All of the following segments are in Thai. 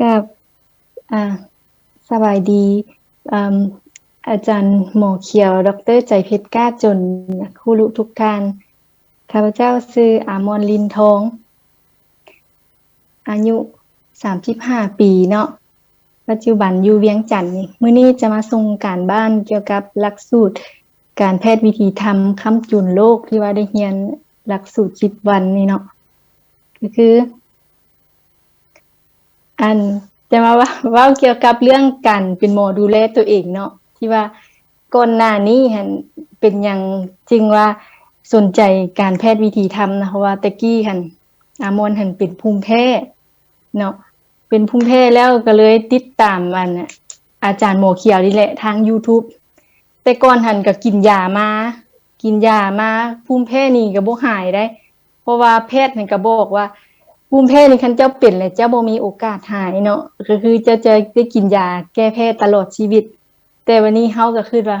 กับอ่าสบายดีอ่าอาจารย์หมอเขียว ดร ใจเพชรกล้าจนครูรุทุกท่านข้าพเจ้าชื่ออามอนลินทอง อายุ35ปีเนาะปัจจุบันอยู่เวียงจันทน์นี่มื้อนี้จะมาส่งการบ้านเกี่ยวกับหลักสูตร การแพทย์วิถีธรรมค้ำจุนโลกที่ว่าได้เรียนหลักสูตร10วันนี่เนาะก็คือ อันจะมาว่าว้าเกี่ยวกับเรื่องการเป็นหมอดูแลตัวเองเนาะที่ว่าก่อนหน้านี้หันเป็นยังจึงว่าสนใจการแพทย์วิถีธรรมนะเพราะว่าต่กี้หันอามอนหันเป็นภูมิแพ้เนาะเป็นภูมิแพ้แล้วก็เลยติดตามอันอาจารย์หมอเขียวนี่แหละทางยูทูบแต่ก่อนหันก็กินยามา กินยามาภูมิแพ้นี่ก็บ่หายได้ เพราะว่าแพทย์นั่นก็บอกว่า ภูมิแพ้นี่คันเจ้าเป็นแล้วเจ้าบ่มีโอกาสหายเนาะก็คือจ้าจะได้กินยาแก้แพ้ตลอดชีวิต แต่วันนี้เราก็คิดว่า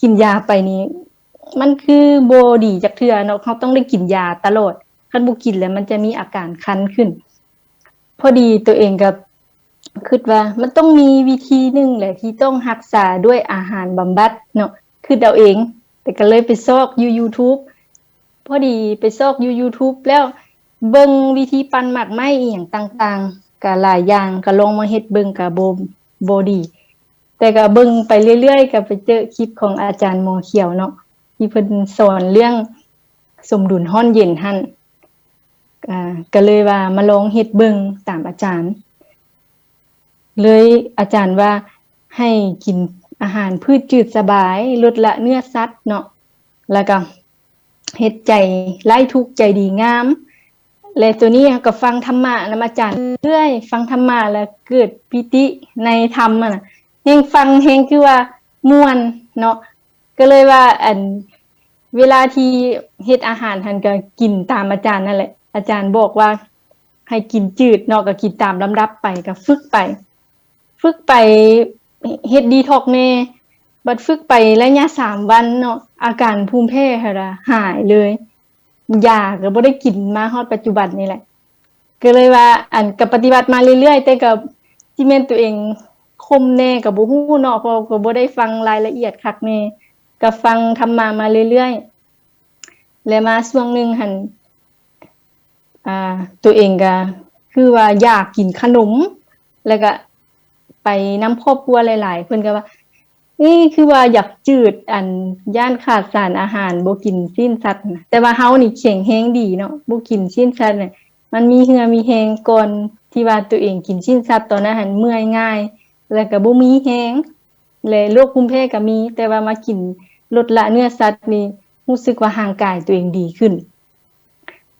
กินยาไปนี่มันคือบ่ดีจักเทื่อเนาะเราต้องได้กินยาตลอดคันบ่กินแล้วมันจะมีอาการคันขึ้น พอดีตัวเองก็คิดว่ามันต้องมีวิธีหนึ่งแหละที่ต้องรักษาด้วยอาหารบำบัดเนาะคิดเอาเอง แต่ก็เลยไปซอกอยู่ยูทูบพอดีไปซอกอยู่ยูทูบแล้ว เบิ่งวิธีปั่นหมากไม้อิหยังต่างๆก็หลายอย่างก็ลองมาเฮ็ดเบิ่งก็บ่บ่ดี แต่ก็เบิ่งไปเรื่อยๆก็ไปเจอคลิปของอาจารย์หมอเขียวเนาะที่เพิ่นสอนเรื่องสมดุลร้อนเย็นหั่นอ่าก็เลยว่ามาลองเฮ็ดเบิ่งตามอาจารย์ เลยอาจารย์ว่าให้กินอาหารพืชจืดสบาย ลดละเนื้อสัตว์เนาะแล้วก็เฮ็ดใจไร้ทุกข์ใจดีงาม และตัวนี้ก็ฟังธรรมะนำอาจารย์เรื่อย ฟังธรรมะแล้วเกิดปิติในธรรมอะน่ะแฮ่งฟังแฮ่งคือว่าม่วนเนาะก็เลยว่าอันเวลาที่เฮ็ดอาหารหั่นก็กินตามอาจารย์นั่นแหละ อาจารย์บอกว่า ให้กินจืดเนาะก็กินตามลำดับไปก็ฝึกไป ฝึกไปเฮ็ดดีท็อกแน่บัดฝึกไประยะ3วันเนาะอาการภูมิแพ้หั่นล่ะหายเลย ยาก็บ่ได้กินมาฮอดปัจจุบันนี่แหละ ก็เลยว่า อันก็ปฏิบัติมาเรื่อยๆ แต่ก็สิแม่นตัวเองคมแน่ก็บ่ฮู้เนาะเพราะก็บ่ได้ฟังรายละเอียดคักแน่ก็ฟังธรรมะมาเรื่อยๆแล้วมาช่วงหนึ่งหั่นอ่า ตัวเองก็คือว่าอยากกินขนม แล้วก็ไปนำครอบครัวหลายๆเพิ่นก็ว่า นี่คือว่าอยากจืดอันย้านขาดสารอาหารบ่กินชิ้นสัตว์นะแต่ว่าเรานี่แข็งแรงดีเนาะบ่กินชิ้นสัตว์น่ะมันมีเหือมีแรงก่อนที่ว่าตัวเองกินชิ้นสัตว์ตอนนั้นหั่นเมื่อยง่าย แล้วก็บ่มีแรงและโรคภูมิแพ้ก็มี แต่ว่ามากินลดละเนื้อสัตว์นี่รู้สึกว่าร่างกายตัวเองดีขึ้น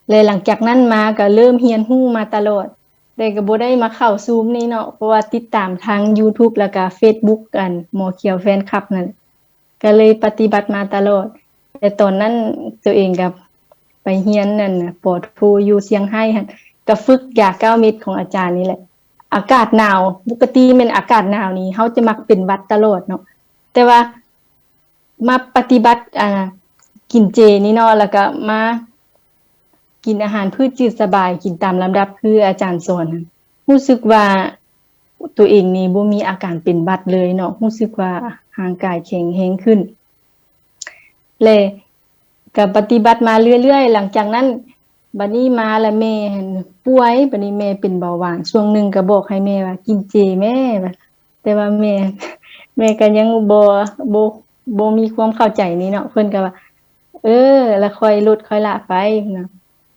และหลังจากนั้นมาก็เริ่มเรียนรู้มาตลอด แต่ก็บ่ได้มาเข้าซูมนี่เนาะเพราะว่าติดตามทางยูทูบแล้วก็เฟซบุ๊กอันหมอเขียวแฟนคลับนั่นก็เลยปฏิบัติมาตลอด แต่ตอนนั้นตัวเองก็ไปเรียนนั่นน่ะปอโทอยู่เซียงไฮ้หั่นก็ฝึกยา9เม็ดของอาจารย์นี่แหละ อากาศหนาวปกติแม่นอากาศหนาวนี่เราจะมักเป็นวัดตลอดเนาะแต่ว่ามาปฏิบัติอ่ากินเจนี่เนาะแล้วก็มา กินอาหารพืชจืดสบายกินตามลำดับคืออาจารย์สอนรู้สึกว่าตัวเองนี่บ่มีอาการเป็นหวัดเลยเนาะรู้สึกว่าร่างกายแข็งแรงขึ้นและก็ปฏิบัติมาเรื่อยๆ หลังจากนั้นบัดนี้มาแล้วแม่ป่วยบัดนี้แม่เป็นเบาหวานช่วงหนึ่งก็บอกให้แม่ว่า กินเจแม่แต่ว่าแม่แม่ก็ยังบ่บ่บ่มีความเข้าใจนี่เนาะเพิ่นก็ว่า เออแล้วค่อยลดค่อยละไปนะ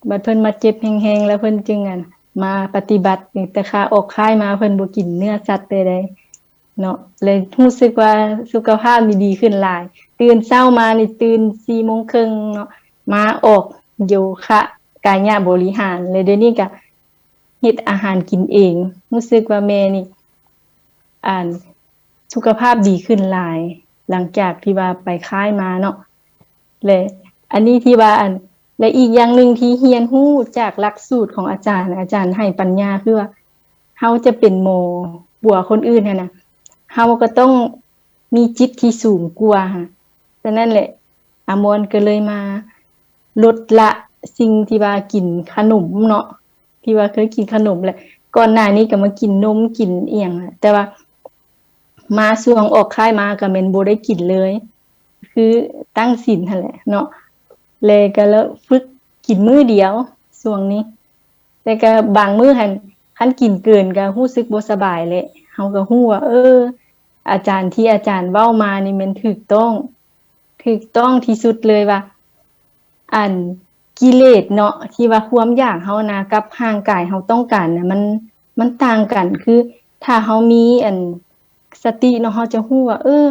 บัดเพิ่นมาเจ็บแรงๆแล้วเพิ่นจึงอั่นมาปฏิบัตินี่แต่ขาออกค่ายมาเพิ่นบ่กินเนื้อสัตว์ใดๆเนาะเลยรู้สึกว่าสุขภาพนี่ดีขึ้นหลาย ตื่นเช้ามานี่ตื่น4:30นเนาะมาออกโยคะกายบริหารแล้วเดี๋ยวนี้ก็เฮ็ดอาหารกินเองรู้สึกว่าแม่นี่อ่าสุขภาพดีขึ้นหลาย หลังจากที่ว่าไปค่ายมาเนาะและอันนี้ที่ว่าอัน และอีกอย่างหนึ่งที่เรียนรู้จากหลักสูตรของอาจารย์ อาจารย์ให้ปัญญาคือว่าเราจะเป็นหมอกว่าคนอื่นหั้นะเราก็ต้องมีจิตที่สูงกว่าค่ะฉะนั้นแหละ อามอนก็เลยมาลดละสิ่งที่ว่ากินขนมเนาะที่ว่าเคยกินขนมแหละก่อนหน้านี้ก็มากินนมกินเอียงแต่ว่ามาช่วงออกค่ายมาก็แม่นบ่ได้กินเลย คือตั้งศีลนั่นแหละเนาะ เลยก็แล้วฝึกกินมื้อเดียวช่วงนี้ แต่ก็บางมื้อหันคันกินเกินก็รู้สึกบ่สบายแหละเฮาก็ฮู้ว่าเออ อาจารย์ที่อาจารย์เว้ามานี่มันถูกต้องถูกต้องที่สุดเลยว่า อันกิเลสเนาะที่ว่าความอยากเฮานะกับร่างกายเฮาต้องการน่ะมันมันต่างกันคือ ถ้าเฮามีอันสติเนาะเฮาจะฮู้ว่า เออ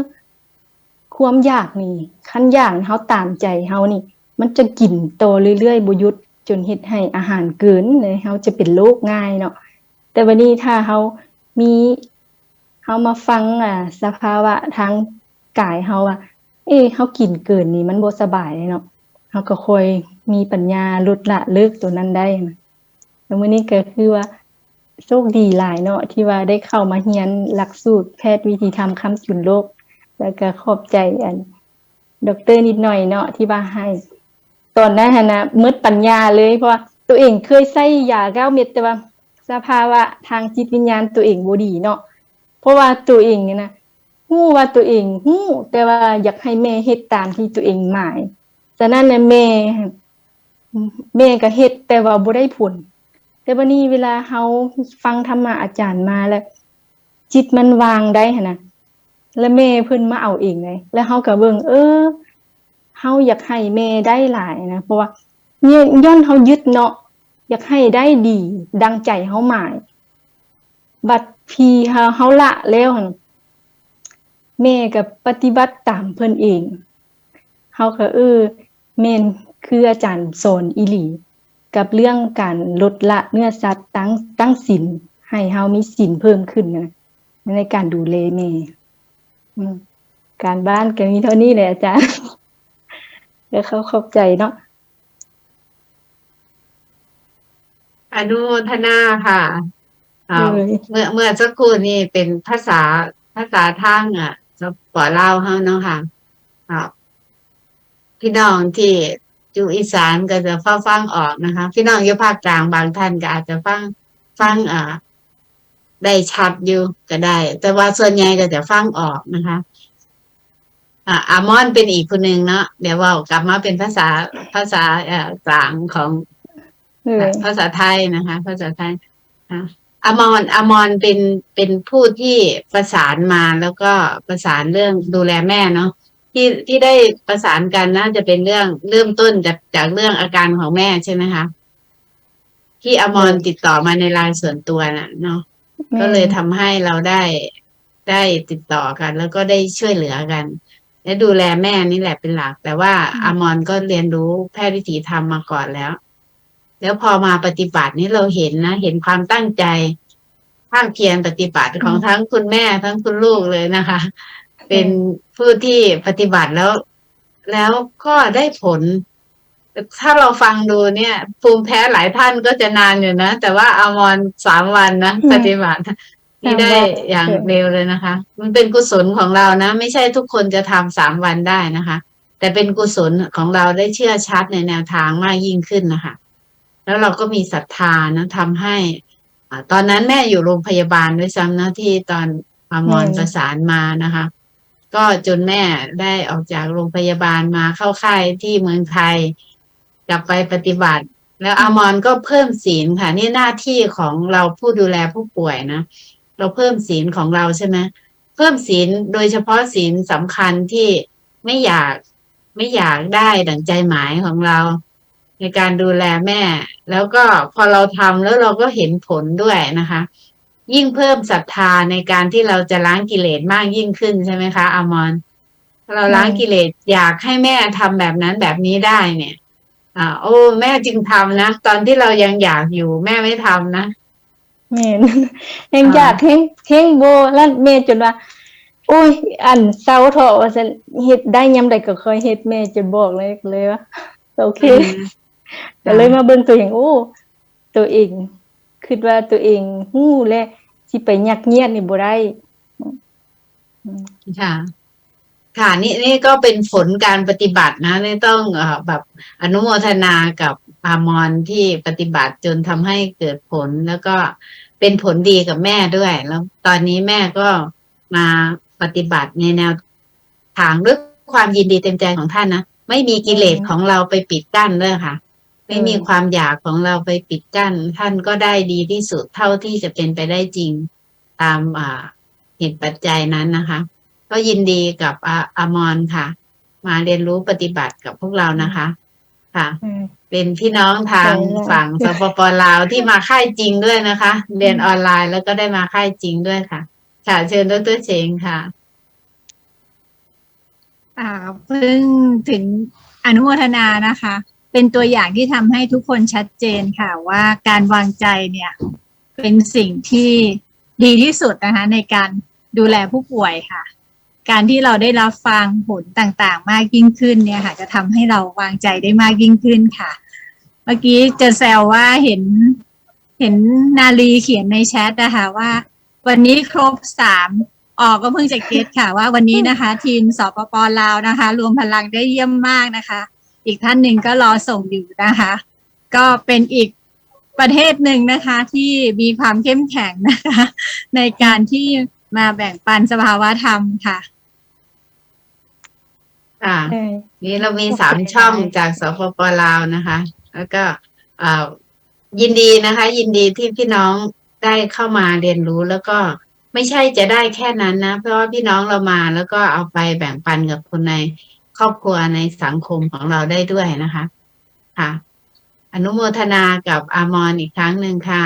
ความอยากนี่ คันอยากเฮาตามใจเฮานี่ มันจะกินโตเรื่อยๆบ่หยุดจนเฮ็ดให้อาหารเกินเลยเฮาจะเป็นโรคง่ายเนาะแต่วันนี้ถ้าเฮามีเฮามาฟังอ่าสภาวะทางกายเฮาว่าเอ๊ะเฮากินเกินนี่มันบ่สบายเนาะเฮาก็ค่อยมีปัญญาลดละเลิกตัวนั้นได้นะแล้วมื้อนี้ก็คือว่าโชคดีหลายเนาะที่ว่าได้เข้ามาเรียนหลักสูตรแพทย์วิธีธรรมคำจุนโลกแล้วก็ขอบใจอันดอกเตอร์นิดหน่อยเนาะที่ว่าให้ ตอนนั้นนะมืดปัญญาเลย เพราะว่าตัวเองเคยใช้ยาเก้าเม็ดแต่ว่า สภาวะทางจิตวิญญาณตัวเองบ่ดีเนาะเพราะว่าตัวเองเนี่ยนะฮู้ว่าตัวเองฮู้แต่ว่าอยากให้แม่เฮ็ดตามที่ตัวเองหมายฉะนั้นน่ะแม่แม่ก็เฮ็ดแต่ว่าบ่ได้ผล แต่บัดนี้เวลาเฮาฟังธรรมะอาจารย์มาแล้ว จิตมันวางได้หนะแล้วแม่เพิ่นมาเอาเองเลยแล้วเฮาก็เบิ่งเออาอยากให้แม่ได้หลายนะ เพราะว่าเนี่ยย้อนเฮายึดเนาะอยากให้ได้ดี ดังใจเฮาหมาย บัดพีเฮาเฮาละแล้วแม่ก็ปฏิบัติตามเพิ่นเองเฮาก็เออแม่นคืออาจารย์สอนอีหลี กับเรื่องการลดละเนื้อสัตว์ตั้งตั้งศีลให้เฮามีศีลเพิ่มขึ้นนะในการดูแลแม่การบ้านก็มีเท่านี้แหละอาจารย์ แล้วเขาเข้าใจเนาะอนุโมทนาค่ะอ่าเลยเมื่อเมื่อสักครู่นี้เป็นภาษาภาษาทางอะสปอเล่าวเฮาเนาะค่ะอ่าพี่น้องที่อยู่อีสานก็จะฟังฟังออกนะคะ พี่น้องอยู่ภาคกลางบางท่านก็อาจจะฟังฟังอ่าได้ชัดอยู่ก็ได้ แต่ว่าส่วนใหญ่ก็จะฟังออกนะคะ อ่าอามอนเป็นอีกคนหนึ่งเนาะเดี๋ยวเว่ากลับมาเป็นภาษาภาษาเอ่อกลางของเลยภาษาไทยนะคะ ภาษาไทยอะอมรอมรเป็นเป็นผู้ที่ประสานมาแล้วก็ประสานเรื่องดูแลแม่เนาะที่ที่ได้ประสานกันน่าจะเป็นเรื่องเริ่มต้นจากจากเรื่องอาการของแม่ใช่ไหมคะที่อมรติดต่อมาในไลน์ส่วนตัวน่ะเนาะก็เลยทำให้เราได้ได้ติดต่อกัน แล้วก็ได้ช่วยเหลือกัน และดูแลแม่นี่แหละเป็นหลัก แต่ว่าอมรก็เรียนรู้แพทย์วิถีธรรมมาก่อนแล้ว แล้วพอมาปฏิบัตินี่เราเห็นนะ เห็นความตั้งใจภาคเพียรปฏิบัติของทั้งคุณแม่ทั้งคุณลูกเลยนะคะ เป็นผู้ที่ปฏิบัติแล้ว แล้วก็ได้ผล ถ้าเราฟังดูเนี่ย ภูมิแพ้หลายท่านก็จะนานอยู่นะ แต่ว่าอมรสามวันนะปฏิบัติ ที่ได้อย่างเร็วเลยนะคะ มันเป็นกุศลของเรานะ ไม่ใช่ทุกคนจะทำสามวันได้นะคะ แต่เป็นกุศลของเราได้เชื่อชัดในแนวทางมากยิ่งขึ้นนะคะ แล้วเราก็มีศรัทธานะทำให้อ่าตอนนั้นแม่อยู่โรงพยาบาลด้วยซ้ำนะที่ตอนอมรอืมประสานมานะคะ ก็จนแม่ได้ออกจากโรงพยาบาลมาเข้าค่ายที่เมืองไทยกลับไปปฏิบัติ แล้วอามอนก็เพิ่มศีลค่ะ นี่หน้าที่ของเราผู้ดูแลผู้ป่วยนะ เราเพิ่มศีลของเราใช่ไหมเพิ่มศีลโดยเฉพาะศีลสำคัญที่ไม่อยากไม่อยากได้ดั่งใจหมายของเรา ในการดูแลแม่ แล้วก็พอเราทำแล้วเราก็เห็นผลด้วยนะคะ ยิ่งเพิ่มศรัทธาในการที่เราจะล้างกิเลสมากยิ่งขึ้นใช่ไหมคะอมอนเราล้างกิเลสอยากให้แม่ทำแบบนั้นแบบนี้ได้เนี่ยอ่าโอ้ แม่จึงทำนะ ตอนที่เรายังอยากอยู่แม่ไม่ทำนะ แม่นแฮงอยากแฮงแฮงโบแล้วแม่จนว่าโอ้ย อันเศร้าเถอะว่าซั่นเฮ็ดได้ยามใดก็เคยเฮ็ดแม่จนบอกเลยเลยว่าโอเคก็เลยมาเบิ่งตัวเองโอ้ตัวเองคิดว่าตัวเองฮู้และสิไปยักเยียดนี่บ่ได้อืมค่ะ ค่ะนี่นี่ก็เป็นผลการปฏิบัตินะนี่ต้องอแบบอนุโมทนากับอามอนที่ปฏิบัติจนทำให้เกิดผลแล้วก็เป็นผลดีกับแม่ด้วย แล้วตอนนี้แม่ก็มาปฏิบัติในแนวทางด้วยความยินดีเต็มใจของท่านนะไม่มีกิเลสของเราไปปิดกั้นด้วยค่ะ ไม่มีความอยากของเราไปปิดกั้น ท่านก็ได้ดีที่สุดเท่าที่จะเป็นไปได้จริงตามอ่าเหตุปัจจัยนั้นนะคะ ก็ยินดีกับอาอามอนค่ะ มาเรียนรู้ปฏิบัติกับพวกเรานะคะ ค่ะอืมเป็นพี่น้องทางใช่แล้วฝั่งสปปลาวที่มาค่ายจริงด้วยนะคะ เรียนออนไลน์แล้วก็ได้มาค่ายจริงด้วยค่ะ ค่ะ เชิญดรเชงค่ะ อ่าเพิ่งถึงอนุโมทนานะคะ เป็นตัวอย่างที่ทำให้ทุกคนชัดเจนค่ะ ว่าการวางใจเนี่ย เป็นสิ่งที่ดีที่สุดนะคะ ในการดูแลผู้ป่วยค่ะ การที่เราได้รับฟังผลต่างๆ มากยิ่งขึ้นเนี่ยค่ะจะทำให้เราวางใจได้มากยิ่งขึ้นค่ะ เมื่อกี้จะแซวว่าเห็นเห็นนาลีเขียนในแชทนะคะว่า วันนี้ครบสามออกก็เพิ่งจะเก็ตค่ะ ว่าวันนี้นะคะ ทีมสปปลาวนะคะ รวมพลังได้เยี่ยมมากนะคะ อีกท่านหนึ่งก็รอส่งอยู่นะคะ ก็เป็นอีกประเทศหนึ่งนะคะที่มีความเข้มแข็งนะคะ ในการที่มาแบ่งปันสภาวะธรรมค่ะ ค่ะใช่นี่เรามีโอเคสามช่องจากสปปลาวนะคะ แล้วก็อ่ายินดีนะคะ ยินดีที่พี่น้องได้เข้ามาเรียนรู้แล้วก็ไม่ใช่จะได้แค่นั้นนะ เพราะว่าพี่น้องเรามาแล้วก็เอาไปแบ่งปันกับคนในครอบครัวในสังคมของเราได้ด้วยนะคะ ค่ะ อนุโมทนากับอามอนอีกครั้งหนึ่งค่ะ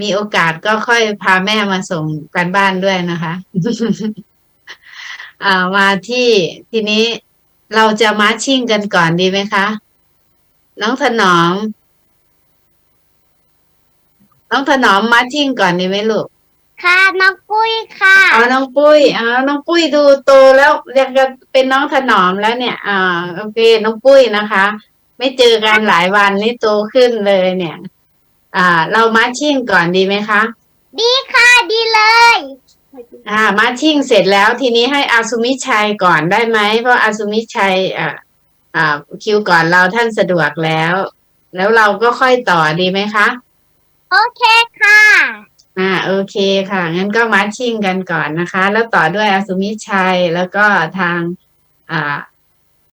มีโอกาสก็ค่อยพาแม่มาส่งกันบ้านด้วยนะคะอ่ามาที่ทีนี้เราจะมาร์ชชิ่งกันก่อนดีไหมคะ น้องถนอม น้องถนอมมาร์ชชิ่งก่อนดีไหมลูกค่ะน้องปุ้ยค่ะเอาน้องปุ้ยเอาน้องปุ้ยดูโตแล้วยังจะเป็นน้องถนอมแล้วเนี่ยอ่าโอเค น้องปุ้ยนะคะ ไม่เจอกันหลายวันนี่โตขึ้นเลยเนี่ย อ่า เรามาร์ชชิ่งก่อนดีไหมคะ ดีค่ะดีเลย อ่า มาชิ่งเสร็จแล้วทีนี้ให้อาซุมิชัยก่อนได้ไหมเพราะอาซุมิชัยอ่าอ่าคิวก่อนเราท่านสะดวกแล้ว แล้วเราก็ค่อยต่อดีไหมคะ โอเคค่ะ อ่าโอเคค่ะ งั้นก็มาชิ่งกันก่อนนะคะ แล้วต่อด้วยอาซุมิชัยแล้วก็ทาง อ่า